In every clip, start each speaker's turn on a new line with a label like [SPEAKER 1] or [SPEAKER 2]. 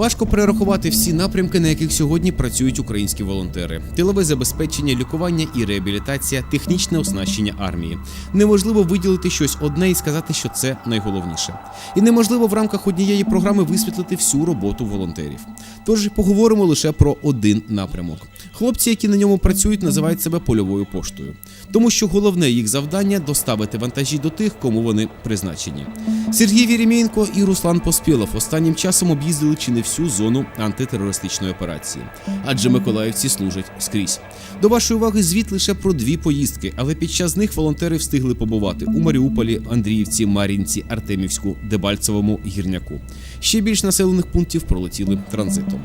[SPEAKER 1] Важко перерахувати всі напрямки, на яких сьогодні працюють українські волонтери: тилове забезпечення, лікування і реабілітація, технічне оснащення армії. Неможливо виділити щось одне і сказати, що це найголовніше. І неможливо в рамках однієї програми висвітлити всю роботу волонтерів. Тож поговоримо лише про один напрямок. Хлопці, які на ньому працюють, називають себе польовою поштою, тому що головне їх завдання доставити вантажі до тих, кому вони призначені. Сергій Вірімєнко і Руслан Поспілов останнім часом об'їздили чи не всю зону антитерористичної операції, адже миколаївці служать скрізь. До вашої уваги звіт лише про дві поїздки, але під час них волонтери встигли побувати у Маріуполі, Андріївці, Мар'їнці, Артемівську, Дебальцевому, Гірняку. Ще більш населених пунктів пролетіли транзитом.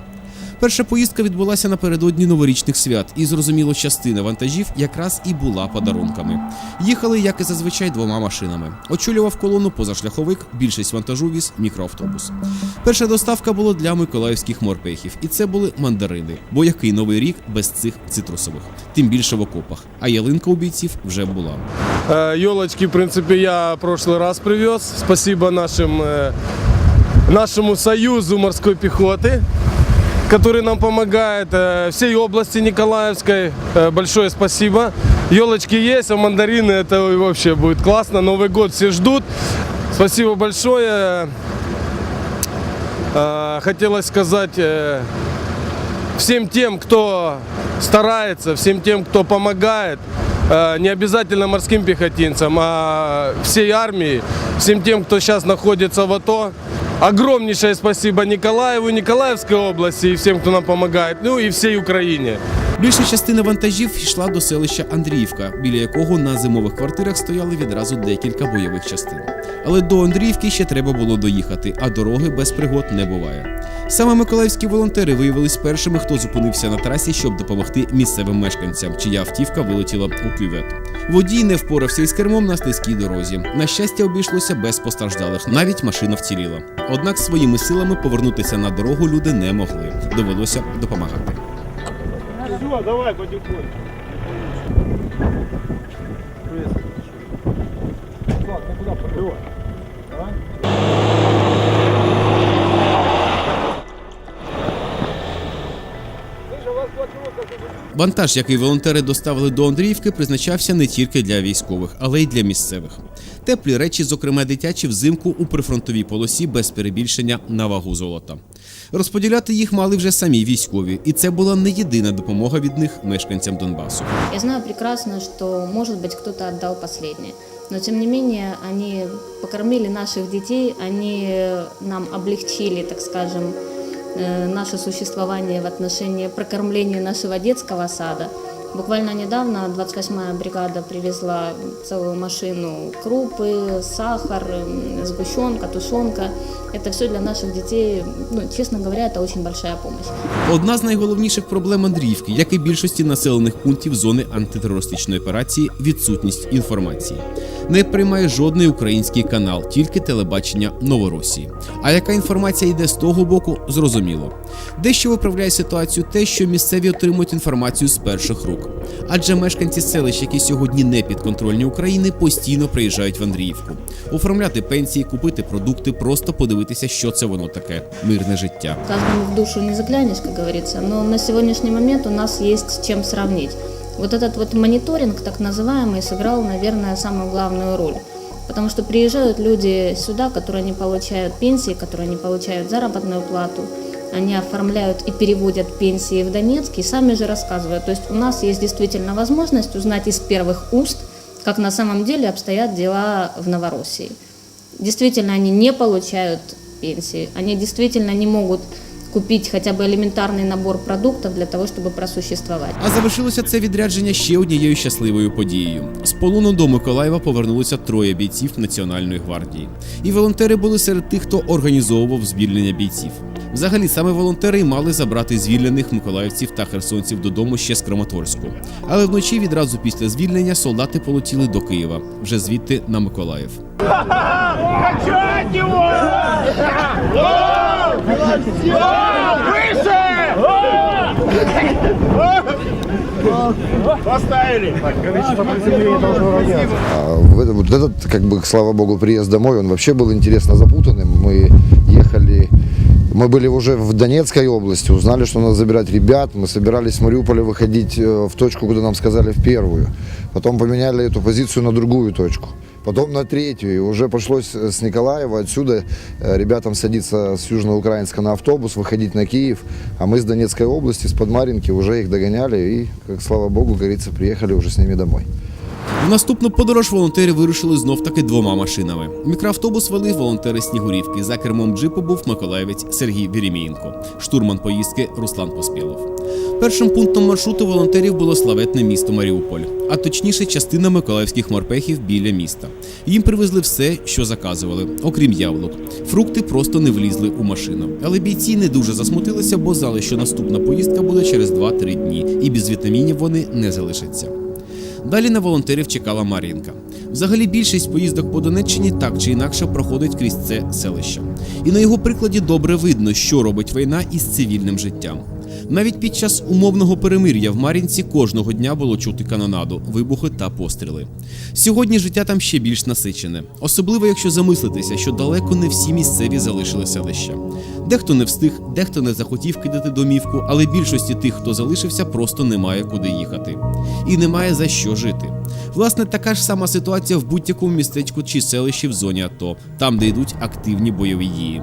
[SPEAKER 1] Перша поїздка відбулася напередодні новорічних свят, і зрозуміло, частина вантажів якраз і була подарунками. Їхали, як і зазвичай, двома машинами. Очолював колону позашляховик, більшість вантажу віз мікроавтобус. Перша доставка була для миколаївських морпехів, і це були мандарини. Бо який новий рік без цих цитрусових, тим більше в окопах. А ялинка у бійців вже була.
[SPEAKER 2] Елочки, в принципе, я прошлый раз привез. Спасибо нашим, э, нашему союзу морской пехоты, который нам помогает. Э, Всей области Николаевской э, большое спасибо. Елочки есть, а мандарины это вообще будет классно. Новый год все ждут. Спасибо большое. Э, Хотелось сказать всем тем, кто старается, всем тем, кто помогает, не обязательно морским пехотинцам, а всей армии, всем тем, кто сейчас находится в АТО. Огромнейшее спасибо Николаеву, Николаевской области и всем, кто нам помогает, ну и всей Украине.
[SPEAKER 1] Більша частина вантажів йшла до селища Андріївка, біля якого на зимових квартирах стояли відразу декілька бойових частин. Але до Андріївки ще треба було доїхати, а дороги без пригод не буває. Саме миколаївські волонтери виявились першими, хто зупинився на трасі, щоб допомогти місцевим мешканцям, чия автівка вилетіла у кювет. Водій не впорався із кермом на слизькій дорозі. На щастя, обійшлося без постраждалих. Навіть машина вціліла. Однак своїми силами повернутися на дорогу люди не могли. Довелося допомагати.
[SPEAKER 2] Все, давай потихоньку.
[SPEAKER 1] Вантаж, який волонтери доставили до Андріївки, призначався не тільки для військових, але й для місцевих. Теплі речі, зокрема дитячі, взимку у прифронтовій полосі без перебільшення на вагу золота. Розподіляти їх мали вже самі військові, і це була не єдина допомога від них мешканцям Донбасу.
[SPEAKER 3] Я знаю прекрасно, что, может быть, кто-то отдал последнее. Но, тем не менее, они покормили наших детей, они нам облегчили, так скажем, наше существование в отношении прокормления нашего детского сада. Буквально недавно 28-я бригада привезла целую машину крупы, сахар, м, сгущенка, тушенка. Это все для наших детей, ну, честно говоря, это очень большая помощь.
[SPEAKER 1] Одна з найголовніших проблем Андріївки, як і більшості населених пунктів зони антитерористичної операції, відсутність інформації. Не приймає жодний український канал, тільки телебачення Новоросії. А яка інформація йде з того боку, зрозуміло. Дещо виправляє ситуацію те, що місцеві отримують інформацію з перших рук. Адже мешканці селищ, які сьогодні не підконтрольні України, постійно приїжджають в Андріївку. Оформляти пенсії, купити продукти, просто подивитися, що це воно таке мирне життя.
[SPEAKER 3] Каждому в душу не заглянешь, как говорится, но на сегодняшний момент у нас есть с чем сравнить. Вот этот вот мониторинг, так называемый, сыграл, наверное, самую главную роль. Потому что приезжают люди сюда, которые не получают пенсии, которые не получают заработную плату. Они оформляют и переводят пенсии в Донецк и сами же рассказывают. То есть у нас есть действительно возможность узнать из первых уст, как на самом деле обстоят дела в Новороссии. Действительно, они не получают пенсии, они действительно не могут купить хотя бы элементарный набор продуктов для того, чтобы просуществовать.
[SPEAKER 1] А завершилося це відрядження ще однією щасливою подією. З полону до Миколаєва повернулося троє бійців Національної гвардії. І волонтери були серед тих, хто організовував звільнення бійців. Взагалі, саме волонтери й мали забрати звільнених миколаївців та херсонців додому ще з Краматорську. Але вночі відразу після звільнення солдати полетіли до Києва, вже звідти на Миколаїв.
[SPEAKER 4] Качать его! Выше! Поставили!
[SPEAKER 5] А вот этот, как бы, слава богу, приезд домой, он вообще был интересно запутанным. Мы ехали, мы были уже в Донецкой области, узнали, что надо забирать ребят. Мы собирались с Мариуполя выходить э, в точку, куда нам сказали в первую. Потом поменяли эту позицию на другую точку. Потом на третью. И уже пришлось э, с Николаева отсюда э, ребятам садиться с Южноукраинска на автобус, выходить на Киев. А мы с Донецкой области, с Подмаринки уже их догоняли. И, как слава богу, как говорится, приехали уже с ними домой.
[SPEAKER 1] В наступну подорож волонтери вирушили знов таки двома машинами. Мікроавтобус вели волонтери Снігурівки. За кермом джипу був миколаївець Сергій Вірімієнко, штурман поїздки Руслан Поспілов. Першим пунктом маршруту волонтерів було славетне місто Маріуполь, а точніше частина миколаївських морпехів біля міста. Їм привезли все, що заказували, окрім яблук. Фрукти просто не влізли у машину. Але бійці не дуже засмутилися, бо знали, що наступна поїздка буде через 2-3 дні, і без вітамінів вони не залишаться. Далі на волонтерів чекала Мар'їнка. Взагалі більшість поїздок по Донеччині так чи інакше проходить крізь це селище. І на його прикладі добре видно, що робить війна із цивільним життям. Навіть під час умовного перемир'я в Мар'їнці кожного дня було чути канонаду, вибухи та постріли. Сьогодні життя там ще більш насичене, особливо якщо замислитися, що далеко не всі місцеві залишили селище. Дехто не встиг, дехто не захотів кидати домівку, але більшості тих, хто залишився, просто немає куди їхати. І немає за що жити. Власне, така ж сама ситуація в будь-якому містечку чи селищі в зоні АТО, там, де йдуть активні бойові дії.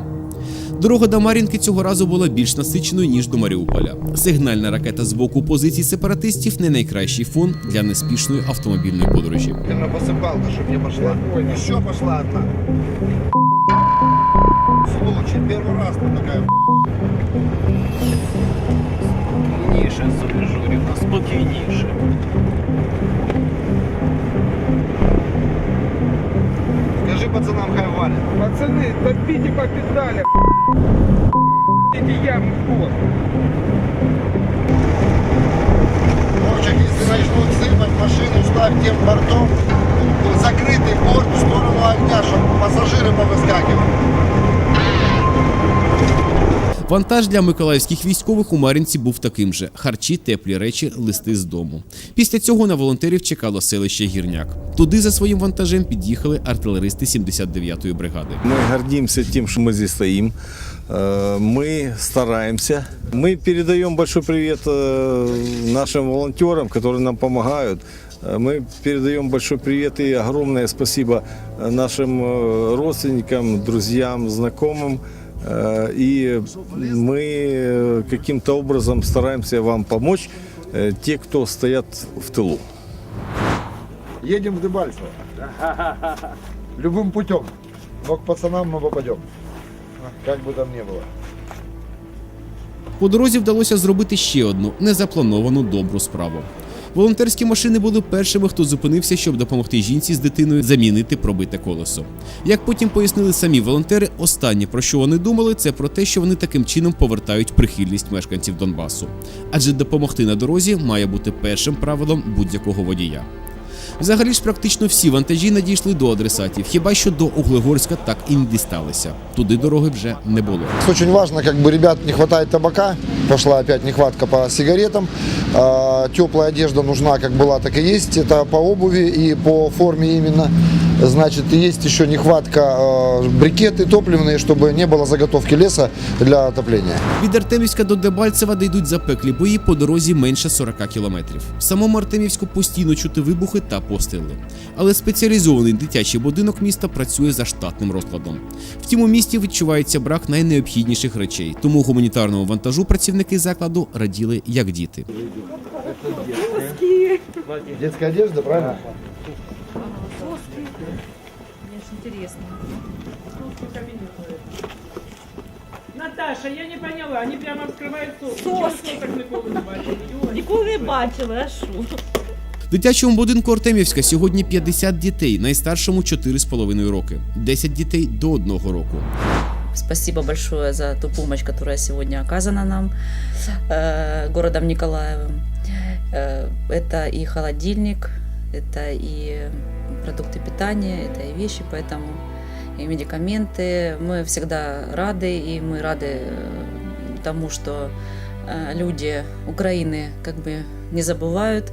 [SPEAKER 1] Дорога до Мар'їнки цього разу була більш насиченою ніж до Маріуполя. Сигнальна ракета з боку позицій сепаратистів не найкращий фон для неспішної автомобільної подорожі.
[SPEAKER 6] Она посыпалка, чтобы не пошла. Еще пошла одна. Сволочи, первый раз тут такая
[SPEAKER 4] Спокійніше, Соня Журівна, спокійніше.
[SPEAKER 6] пацанам, хай валят.
[SPEAKER 7] Пацаны, топите по педалям. Эти ямы в ход.
[SPEAKER 6] Вовчик, если начнут сыпать машину, ставь тем бортом закрытый борт в сторону огня, чтобы пассажиры повыскакивали.
[SPEAKER 1] Вантаж для миколаївських військових у Мар'їнці був таким же: харчі, теплі речі, листи з дому. Після цього на волонтерів чекало селище Гірняк. Туди за своїм вантажем під'їхали артилеристи 79-ї бригади.
[SPEAKER 8] Мы гордимся тем, что мы здесь стоим. Э, Мы стараемся. Мы передаем большой привет э, нашим волонтерам, которые нам помогают. Э, Мы передаем большой привет и огромное спасибо э, нашим э, родственникам, друзьям, знакомым. Э, И мы э, каким-то образом стараемся вам помочь, э, те, кто стоят в тылу.
[SPEAKER 6] Едем в Дебальцево. Любым путем. Но к пацанам мы попадем. Как бы там ни было.
[SPEAKER 1] По дорозі вдалося зробити ще одну незаплановану добру справу. Волонтерські машини були першими, хто зупинився, щоб допомогти жінці з дитиною замінити пробите колесо. Як потім пояснили самі волонтери, останнє про що вони думали, це про те, що вони таким чином повертають прихильність мешканців Донбасу. Адже допомогти на дорозі має бути першим правилом будь-якого водія. Взагалі ж практично всі вантажі надійшли до адресатів, хіба що до Углегорська так і не дісталися. Туди дороги вже не було.
[SPEAKER 5] Очень важно, как бы ребят не хватает табака, пошла опять нехватка по сигаретам, А, теплая одежда нужна, как была, так и есть, это по обуви и по форме именно. Значит, и есть еще нехватка э, брикеты топливные, чтобы не было заготовки леса для отопления.
[SPEAKER 1] Від Артемівська до Дебальцева де йдуть запеклі бої по дорозі менше 40 кілометрів. В самому Артемівську постійно чути вибухи та постріли. Але спеціалізований дитячий будинок міста працює за штатним розкладом. Втім, у місті відчувається брак найнеобхідніших речей, тому гуманітарному вантажу працівники закладу раділи як діти.
[SPEAKER 6] Детская одежда, правильно?
[SPEAKER 9] Наташа, я не поняла, они прямо вскрывают соски. Чего сосок ніколи не бачили? Ой,
[SPEAKER 10] Ніколи не бачила, а що?
[SPEAKER 1] В дитячому будинку Артемівська сьогодні 50 дітей, найстаршому 4,5 роки, 10 дітей до 1 року.
[SPEAKER 10] Спасибо большое за ту помощь, которая сегодня оказана нам э, городом Николаевым. Э, это и холодильник, это и продукты питания, это и вещи, поэтому и медикаменты. Мы всегда рады, и мы рады э, тому, что э, люди Украины как бы не забывают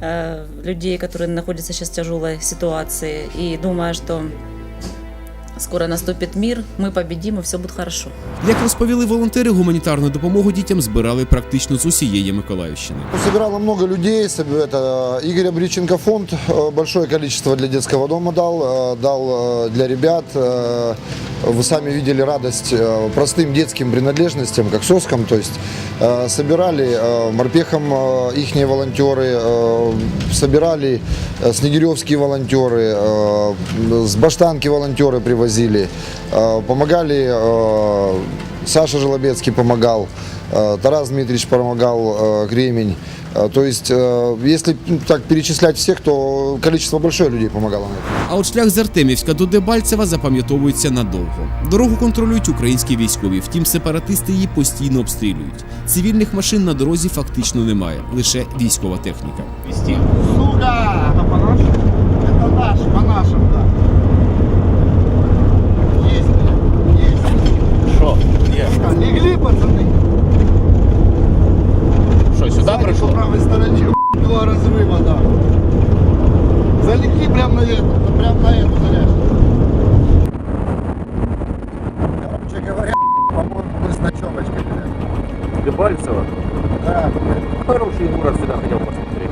[SPEAKER 10] э, людей, которые находятся сейчас в тяжелой ситуации, и думая, что скоро наступит мир, мы победим, и все будет хорошо.
[SPEAKER 1] Як розповіли волонтери, гуманітарну допомогу дітям збирали практично з усієї Миколаївщини.
[SPEAKER 5] Собирало много людей. соб- Это Игорь Обриченко фонд э, большое количество для детского дома дал, э, дал э, для ребят. Э, Вы сами видели радость э, простым детским принадлежностям, как соскам. То есть э, собирали э, морпехом их волонтеры, э, собирали э, снегиревские волонтеры, э, с баштанки волонтеры привозили, э, помогали э, Саша Желобецкий помогал, э, Тарас Дмитриевич помогал, э, Кремень. Э, То есть, э, если ну, так перечислять всех, то количество большое людей помогало на этом.
[SPEAKER 1] А от шлях з Артемівська до Дебальцева запам'ятовується надовго. Дорогу контролюють українські військові, втім сепаратисти її постійно обстрілюють. Цивільних машин на дорозі фактично немає, лише військова техніка.
[SPEAKER 4] Вести.
[SPEAKER 6] Сука! Это по нашим? Это наш, по нашим, да. Есть, блядь, есть.
[SPEAKER 4] Що? Є.
[SPEAKER 6] Легли, пацаны.
[SPEAKER 4] Що, сюди
[SPEAKER 6] Сзади
[SPEAKER 4] прийшло?
[SPEAKER 6] по правой стороне. Два разрыва, да. Залегли прям на эту, прям на эту заряжку. Короче говоря, по-моему, мы с ночевочкой, блядь.
[SPEAKER 4] Дебальцево?
[SPEAKER 6] Да,
[SPEAKER 4] Хороший город, всегда хотел посмотреть.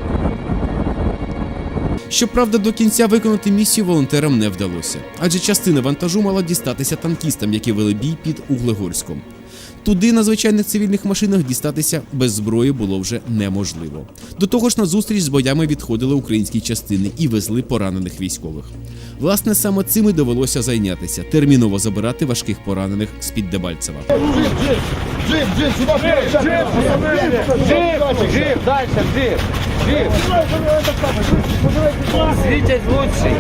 [SPEAKER 1] Щоправда, до кінця виконати місію волонтерам не вдалося, адже частина вантажу мала дістатися танкістам, які вели бій під Углегорськом. Туди на звичайних цивільних машинах дістатися без зброї було вже неможливо. До того ж, на зустріч з боями відходили українські частини і везли поранених військових. Власне, саме цим і довелося зайнятися терміново забирати важких поранених з під Дебальцева.
[SPEAKER 6] Джип,
[SPEAKER 7] дальше, джип, джип. Світять лучший.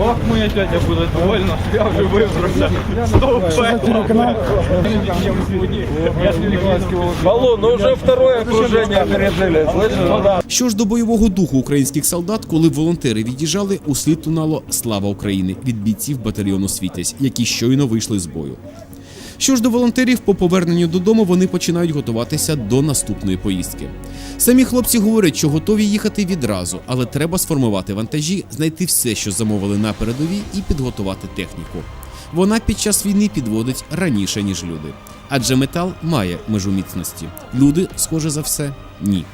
[SPEAKER 7] Ох, моя тетя буде довольна, я вже вибрався. Алло, ну уже второе окружение пережили, слышишь?
[SPEAKER 1] Що ж до бойового духу українських солдат, коли волонтери від'їжджали, у слід лунало Слава Україні від бійців батальйону Світязь, які щойно вийшли з бою. Що ж до волонтерів, по поверненню додому вони починають готуватися до наступної поїздки. Самі хлопці говорять, що готові їхати відразу, але треба сформувати вантажі, знайти все, що замовили на передовій, і підготувати техніку. Вона під час війни підводить раніше, ніж люди. Адже метал має межу міцності. Люди, схоже за все, ні.